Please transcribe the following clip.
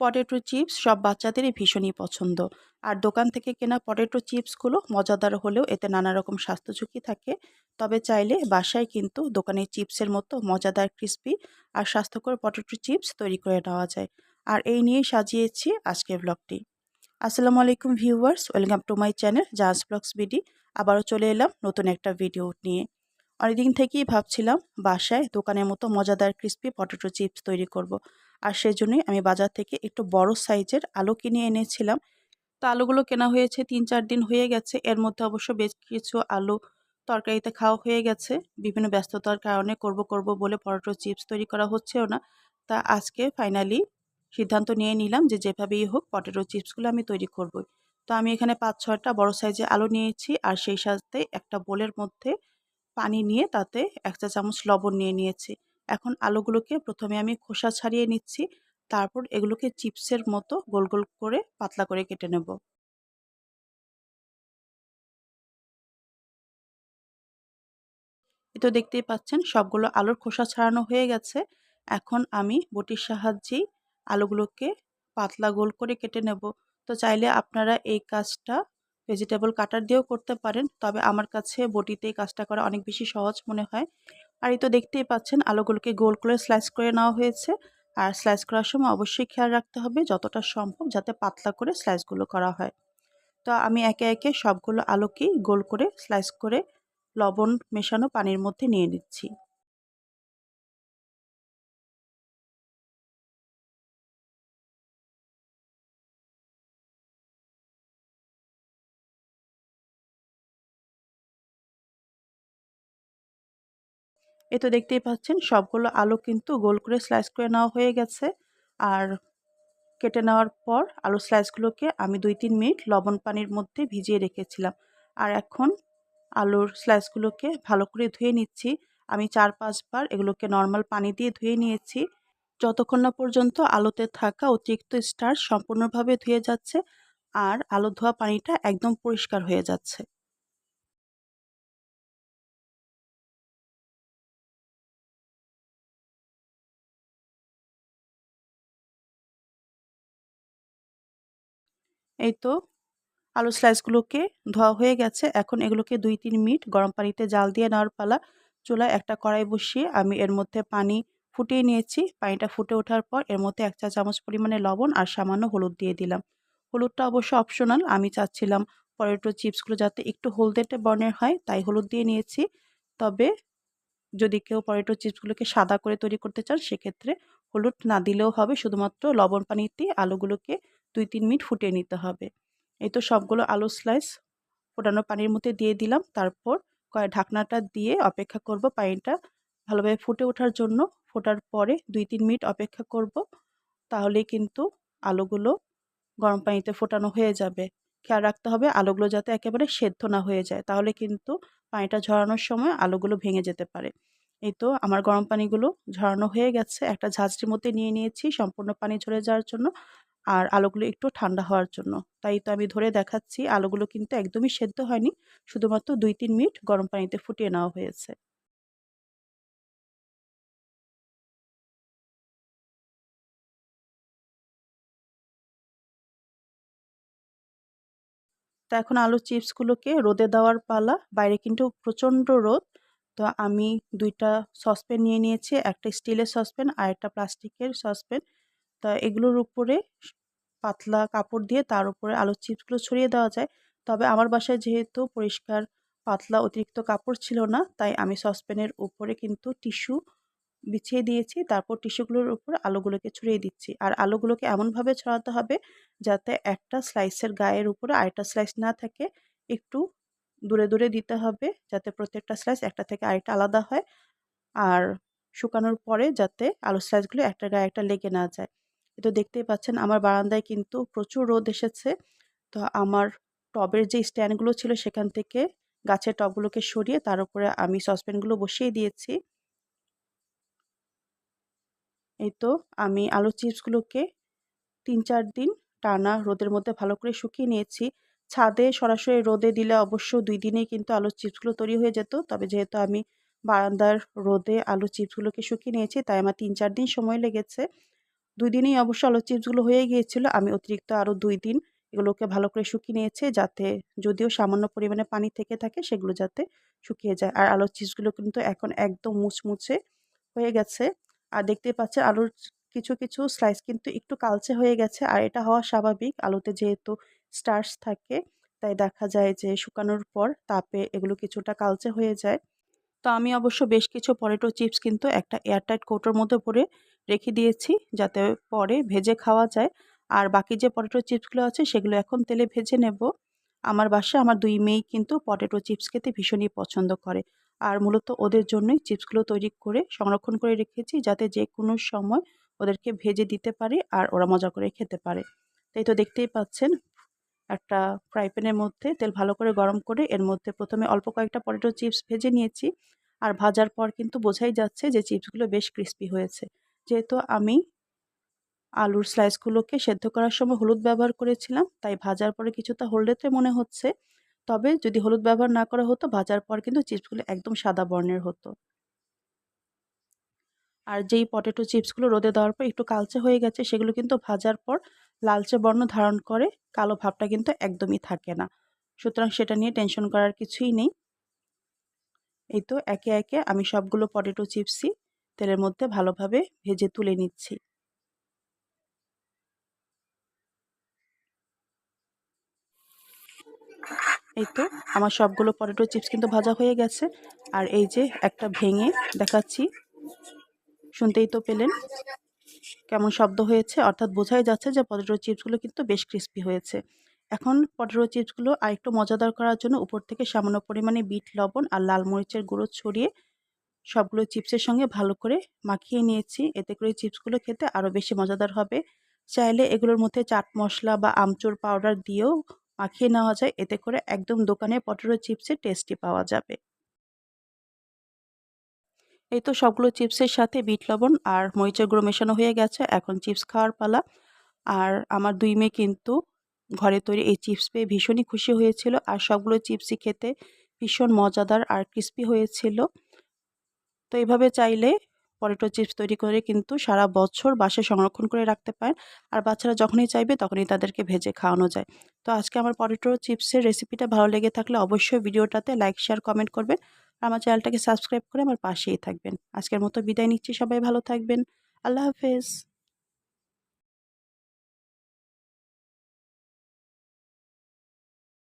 Potato chips সব বাচ্চাদেরই ভীষণই পছন্দ। আর দোকান থেকে কেনা পটেটো চিপসগুলো মজাদার হলেও এতে নানা রকম স্বাস্থ্য ঝুঁকি থাকে। তবে চাইলে বাসায় কিন্তু দোকানের চিপসের মতো মজাদার ক্রিস্পি আর স্বাস্থ্যকর পটেটো চিপস তৈরি করে নেওয়া যায়। আর এই নিয়েই সাজিয়েছি আজকের ব্লগটি আসসালামু আলাইকুম viewers welcome to my channel Jahaj blogs BD আবারও চলে এলাম নতুন একটা ভিডিও নিয়ে। অনেকদিন থেকেই ভাবছিলাম বাসায় দোকানের মতো মজাদার ক্রিস্পি পটেটো চিপস তৈরি করব। আর সেজন্যই আমি বাজার থেকে একটু বড় সাইজের আলু কিনে এনেছিলাম। তো আলুগুলো কেনা হয়েছে তিন চার দিন হয়ে গেছে। এর মধ্যে অবশ্য বেশ কিছু আলু তরকারিতে খাওয়া হয়ে গেছে। বিভিন্ন ব্যস্ততার কারণে করব করব বলে পটেটো চিপস তৈরি করা হচ্ছেও না। তা আজকে ফাইনালি সিদ্ধান্ত নিয়ে নিলাম যে যেভাবেই হোক পটেটো চিপসগুলো আমি তৈরি করব। তো আমি এখানে পাঁচ ছয়টা বড় সাইজে আলু নিয়েছি আর সেই সাথে একটা বোলের মধ্যে পানি নিয়ে তাতে এক চা চামচ লবণ নিয়ে নিয়েছি। এখন আলুগুলোকে প্রথমে আমি খোসা ছাড়িয়ে নিচ্ছি। তারপর এগুলোকে চিপসের মতো গোল গোল করে পাতলা করে কেটে নেব। এ তো দেখতেই পাচ্ছেন, সবগুলো আলুর খোসা ছাড়ানো হয়ে গেছে। এখন আমি বটির সাহায্যেই আলুগুলোকে পাতলা গোল করে কেটে নেব। তো চাইলে আপনারা এই কাজটা ভেজিটেবল কাটার দিয়েও করতে পারেন, তবে আমার কাছে বটিতে এই কাজটা করা অনেক বেশি সহজ মনে হয়। আর এই তো দেখতেই পাচ্ছেন আলুগুলোকে গোল করে স্লাইস করে নেওয়া হয়েছে। আর স্লাইস করার সময় অবশ্যই খেয়াল রাখতে হবে যতটা সম্ভব যাতে পাতলা করে স্লাইসগুলো করা হয়। তো আমি একে একে সবগুলো আলুকেই গোল করে স্লাইস করে লবণ মেশানো পানির মধ্যে নিয়ে নিচ্ছি। এ তো দেখতেই পাচ্ছেন, সবগুলো আলু কিন্তু গোল করে স্লাইস করে নেওয়া হয়ে গেছে। আর কেটে নেওয়ার পর আলু স্লাইসগুলোকে আমি দুই তিন মিনিট লবণ পানির মধ্যে ভিজিয়ে রেখেছিলাম। আর এখন আলুর স্লাইসগুলোকে ভালো করে ধুয়ে নিচ্ছি। আমি চার পাঁচবার এগুলোকে নর্মাল পানি দিয়ে ধুয়ে নিয়েছি। যতক্ষণ না পর্যন্ত আলুতে থাকা অতিরিক্ত স্টার সম্পূর্ণভাবে ধুয়ে যাচ্ছে আর আলু ধোয়া পানিটা একদম পরিষ্কার হয়ে যাচ্ছে। এই তো আলু স্লাইসগুলোকে ধোয়া হয়ে গেছে। এখন এগুলোকে দুই তিন মিনিট গরম পানিতে জাল দিয়ে নেওয়ার পালা। চুলায় একটা কড়াই বসিয়ে আমি এর মধ্যে পানি ফুটিয়ে নিয়েছি। পানিটা ফুটে ওঠার পর এর মধ্যে এক চা চামচ পরিমাণে লবণ আর সামান্য হলুদ দিয়ে দিলাম। হলুদটা অবশ্য অপশনাল আমি চাচ্ছিলাম পটেটো চিপসগুলো যাতে একটু হলদেটে বর্ণের হয়, তাই হলুদ দিয়ে নিয়েছি। তবে যদি কেউ পটেটো চিপসগুলোকে সাদা করে তৈরি করতে চান, সেক্ষেত্রে হলুদ না দিলেও হবে। শুধুমাত্র লবণ পানিতে আলুগুলোকে দুই তিন মিনিট ফুটিয়ে নিতে হবে। এই তো সবগুলো আলু স্লাইস ফোটানো পানির মধ্যে দিয়ে দিলাম। তারপর কয়েক ঢাকনাটা দিয়ে অপেক্ষা করব পানিটা ভালোভাবে ফুটে ওঠার জন্য। ফোটার পরে দুই তিন মিনিট অপেক্ষা করব। তাহলে কিন্তু আলুগুলো গরম পানিতে ফোটানো হয়ে যাবে। খেয়াল রাখতে হবে আলুগুলো যাতে একেবারে সেদ্ধ না হয়ে যায়। তাহলে কিন্তু পানিটা ঝরানোর সময় আলুগুলো ভেঙে যেতে পারে। এই তো আমার গরম পানিগুলো ঝরানো হয়ে গেছে। একটা ঝাঁঝরির মধ্যে নিয়ে নিয়েছি। সম্পূর্ণ পানি ঝরে যাওয়ার জন্য আর আলুগুলো একটু ঠান্ডা হওয়ার জন্য। তাই তো আমি ধরে দেখাচ্ছি, আলুগুলো কিন্তু একদমই সেদ্ধ হয়নি, শুধুমাত্র দুই তিন মিনিট গরম পানিতে ফুটিয়ে নেওয়া হয়েছে। তো এখন আলু চিপসগুলোকে রোদে দেওয়ার পালা, বাইরে কিন্তু প্রচণ্ড রোদ। তো আমি দুইটা সসপ্যান নিয়ে নিয়েছি, একটা স্টিলের সসপ্যান আর একটা প্লাস্টিকের সসপ্যান। তা এগুলোর উপরে পাতলা কাপড় দিয়ে তার উপরে আলুর চিপসগুলো ছড়িয়ে দেওয়া যায়। তবে আমার বাসায় যেহেতু পরিষ্কার, পাতলা অতিরিক্ত কাপড় ছিল না, তাই আমি সসপ্যানের উপরে কিন্তু টিস্যু বিছিয়ে দিয়েছি। তারপর টিস্যুগুলোর উপর আলুগুলোকে ছড়িয়ে দিচ্ছি। আর আলুগুলোকে এমনভাবে ছড়াতে হবে যাতে একটা স্লাইসের গায়ের উপরে আরেকটা স্লাইস না থাকে। একটু দূরে দূরে দিতে হবে যাতে প্রত্যেকটা স্লাইস একটা থেকে আরেকটা আলাদা হয়। আর শুকানোর পরে যাতে আলু স্লাইসগুলো একটা গায়ে একটা লেগে না যায়। তো দেখতেই পাচ্ছেন, আমার বারান্দায় কিন্তু প্রচুর রোদ এসেছে। তো আমার টবের যে স্ট্যান্ডগুলো ছিল সেখান থেকে গাছের টবগুলোকে সরিয়ে তার উপরে আমি সসপ্যানগুলো বসিয়ে দিয়েছি। এই তো আমি আলু চিপসগুলোকে তিন, চার দিন টানা রোদের মধ্যে ভালো করে শুকিয়ে নিয়েছি। ছাদে সরাসরি রোদে দিলে অবশ্য দুই দিনেই কিন্তু আলুর চিপসগুলো তৈরি হয়ে যেত। তবে যেহেতু আমি বারান্দার রোদে আলু চিপসগুলোকে শুকিয়ে নিয়েছি, তাই আমার তিন, চার দিন সময় লেগেছে। দুই দিনেই অবশ্য আলুর চিপসগুলো হয়ে গিয়েছিল। আমি অতিরিক্ত আরও দুই দিন এগুলোকে ভালো করে শুকিয়ে নিয়েছি যাতে যদিও সামান্য পরিমাণে পানি থেকে থাকে সেগুলো যাতে শুকিয়ে যায়। আর আলুর চিপসগুলো কিন্তু এখন একদম মুচমুচে হয়ে গেছে। আর দেখতেই পাচ্ছে আলুর কিছু কিছু স্লাইস কিন্তু একটু কালচে হয়ে গেছে। আর এটা হওয়া স্বাভাবিক, আলুতে যেহেতু স্টার্চ থাকে, তাই দেখা যায় যে শুকানোর পর তাপে এগুলো কিছুটা কালচে হয়ে যায়। তো আমি অবশ্য বেশ কিছু পটেটো চিপস কিন্তু একটা এয়ারটাইট কৌটোর মধ্যে ভরে রেখে দিয়েছি যাতে পরে ভেজে খাওয়া যায়। আর বাকি যে পটেটো চিপসগুলো আছে সেগুলো এখন তেলে ভেজে নেব। আমার বাসায় আমার দুই মেয়েই কিন্তু পটেটো চিপস খেতে ভীষণই পছন্দ করে। আর মূলত ওদের জন্যই চিপসগুলো তৈরি করে সংরক্ষণ করে রেখেছি যাতে যে কোনো সময় ওদেরকে ভেজে দিতে পারি আর ওরা মজা করে খেতে পারে। তাই তো দেখতেই পাচ্ছেন একটা ফ্রাই প্যানের মধ্যে তেল ভালো করে গরম করে এর মধ্যে প্রথমে অল্প কয়েকটা পটেটো চিপস ভেজে নিয়েছি। আর ভাজার পর কিন্তু বোঝাই যাচ্ছে যে চিপসগুলো বেশ ক্রিস্পি হয়েছে। যেহেতু আমি আলুর স্লাইসগুলোকে সেদ্ধ করার সময় হলুদ ব্যবহার করেছিলাম, তাই ভাজার পরে কিছুটা হলদেতে মনে হচ্ছে। তবে যদি হলুদ ব্যবহার না করা হতো, ভাজার পর কিন্তু চিপসগুলো একদম সাদা বর্ণের হতো। আর যেই পটেটো চিপসগুলো রোদে দেওয়ার পর একটু কালচে হয়ে গেছে, সেগুলো কিন্তু ভাজার পর লালচে বর্ণ ধারণ করে, কালো ভাবটা কিন্তু একদমই থাকে না। সুতরাং সেটা নিয়ে টেনশন করার কিছুই নেই। এই তো একে একে আমি সবগুলো পটেটো চিপসই তেলের মধ্যে ভালোভাবে ভেজে তুলে নিচ্ছি। এই তো আমার সবগুলো পটেটো চিপস কিন্তু ভাজা হয়ে গেছে। আর এই যে একটা ভেঙে দেখাচ্ছি। শুনতেই তো পেলেন। কেমন শব্দ হয়েছে? অর্থাৎ বোঝাই যাচ্ছে যে পটেটো চিপসগুলো কিন্তু বেশ ক্রিস্পি হয়েছে। এখন পটেটো চিপসগুলো আরেকটু মজাদার করার জন্য উপর থেকে সামান্য পরিমাণে বিট, লবণ আর লাল মরিচের গুঁড়ো ছড়িয়ে সবগুলো চিপসের সঙ্গে ভালো করে মাখিয়ে নিয়েছি। এতে করে চিপসগুলো খেতে আরও বেশি মজাদার হবে। চাইলে এগুলোর মধ্যে চাট মশলা বা আমচুর পাউডার দিয়েও মাখিয়ে নেওয়া যায়। এতে করে একদম দোকানে পটেটো চিপসের টেস্টি পাওয়া যাবে। এই তো সবগুলো চিপসের সাথে বিট লবণ আর মরিচের গুঁড়ো মেশানো হয়ে গেছে। এখন চিপস খাওয়ার পালা। আর আমার দুই মেয়ে কিন্তু ঘরে তৈরি এই চিপস পেয়ে ভীষণই খুশি হয়েছিল। আর সবগুলো চিপসই খেতে ভীষণ মজাদার আর ক্রিস্পি হয়েছিল। তো এইভাবে চাইলে পটেটো চিপস তৈরি করে কিন্তু সারা বছর বাসে সংরক্ষণ করে রাখতে পারেন। আর বাচ্চারা যখনই চাইবে তখনই তাদেরকে ভেজে খাওয়ানো যায়। তো আজকে আমার পটেটো চিপসের রেসিপিটা ভালো লেগে থাকলে অবশ্যই ভিডিওটাতে লাইক শেয়ার কমেন্ট করবেন। আমার চ্যানেলটাকে সাবস্ক্রাইব করে আমার পাশেই থাকবেন। আজকের মতো বিদায় নিচ্ছি, সবাই ভালো থাকবেন। আল্লাহ হাফেজ।